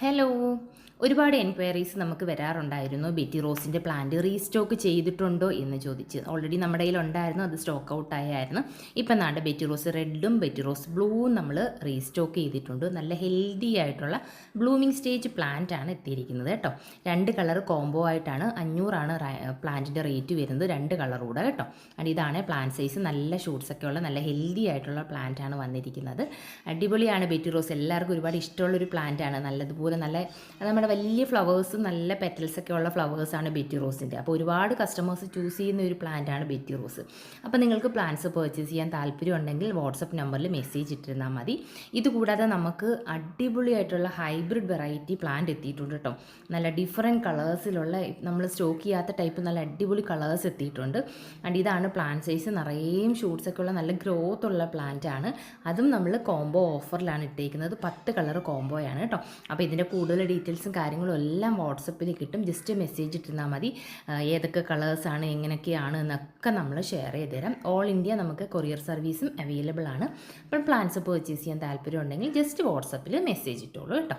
Hello. ഒരുപാട് enquiries നമുക്ക് വരാറുണ്ടായിരുന്നു. ബെറ്റി റോസിന്റെ പ്ലാന്റ് റീസ്റ്റോക്ക് ചെയ്തിട്ടുണ്ടോ എന്ന് ചോദിച്ച്. ഓൾറെഡി നമ്മുടെ കയ്യിൽ ഉണ്ടായിരുന്നു അത് സ്റ്റോക്ക് ഔട്ട് ആയായിരുന്നു. ഇപ്പം നാണ്ട് ബെറ്റി റോസ് റെഡും ബെറ്റി റോസ് ബ്ലൂവും നമ്മൾ റീസ്റ്റോക്ക് ചെയ്തിട്ടുണ്ട്. നല്ല ഹെൽത്തി ആയിട്ടുള്ള ബ്ലൂമിങ് സ്റ്റേജ് പ്ലാന്റ് ആണ് എത്തിയിരിക്കുന്നത് കേട്ടോ. രണ്ട് കളർ കോംബോ ആയിട്ടാണ് അഞ്ഞൂറാണ് പ്ലാന്റിന്റെ റേറ്റ് വരുന്നത്. രണ്ട് കളർ കൂടെ കേട്ടോ. ആൻഡ് ഇതാണ് പ്ലാന്റ് സൈസ് നല്ല ഷൂട്ട്സൊക്കെ ഉള്ള നല്ല ഹെൽത്തി ആയിട്ടുള്ള പ്ലാന്റ് ആണ് വന്നിരിക്കുന്നത്. അടിപൊളിയാണ് ബെറ്റി റോസ്. എല്ലാവർക്കും ഒരുപാട് ഇഷ്ടമുള്ളൊരു പ്ലാന്റ് ആണ്. നല്ലതുപോലെ നല്ല നമ്മുടെ വലിയ ഫ്ലവേഴ്സ് നല്ല പെറ്റൽസ് ഒക്കെ ഉള്ള ഫ്ലവേഴ്സാണ് ബെറ്റി റോസിന്റെ. അപ്പോൾ ഒരുപാട് കസ്റ്റമേഴ്സ് ചൂസ് ചെയ്യുന്ന ഒരു പ്ലാന്റ് ആണ് ബെറ്റി റോസ്. അപ്പോൾ നിങ്ങൾക്ക് പ്ലാന്റ്സ് പർച്ചേസ് ചെയ്യാൻ താല്പര്യം ഉണ്ടെങ്കിൽ വാട്സപ്പ് നമ്പറിൽ മെസ്സേജ് ഇട്ടിരുന്നാൽ മതി. ഇതുകൂടാതെ നമുക്ക് അടിപൊളിയായിട്ടുള്ള ഹൈബ്രിഡ് വെറൈറ്റി പ്ലാന്റ് എത്തിയിട്ടുണ്ട് കേട്ടോ നല്ല ഡിഫറെന്റ് കളേഴ്സിലുള്ള നമ്മൾ സ്റ്റോക്ക് ചെയ്യാത്ത ടൈപ്പ് നല്ല അടിപൊളി കളേഴ്സ് എത്തിയിട്ടുണ്ട്. ആൻഡ് ഇതാണ് പ്ലാന്റ് സൈസ് നിറയേയും ഷൂട്ട്സ് ഒക്കെ ഉള്ള നല്ല ഗ്രോത്ത് ഉള്ള പ്ലാന്റ് ആണ്. അതും നമ്മൾ കോംബോ ഓഫറിലാണ് ഇട്ടേക്കുന്നത്. പത്ത് കളർ കോംബോയാണ് കേട്ടോ അപ്പോൾ ഇതിന്റെ കൂടുതൽ ഡീറ്റെയിൽസും കാര്യങ്ങളും എല്ലാം വാട്സപ്പിൽ കിട്ടും. ജസ്റ്റ് മെസ്സേജ് ഇട്ടിരുന്നാൽ മതി. ഏതൊക്കെ കളേഴ്സാണ് എങ്ങനെയൊക്കെയാണ് എന്നൊക്കെ നമ്മൾ ഷെയർ ചെയ്ത് തരാം. ഓൾ ഇന്ത്യ നമുക്ക് കൊറിയർ സർവീസും അവൈലബിൾ ആണ്. അപ്പോൾ പ്ലാൻസ് പർച്ചേസ് ചെയ്യാൻ താല്പര്യം ഉണ്ടെങ്കിൽ ജസ്റ്റ് വാട്സപ്പിൽ മെസ്സേജ് ഇട്ടോളൂ കേട്ടോ.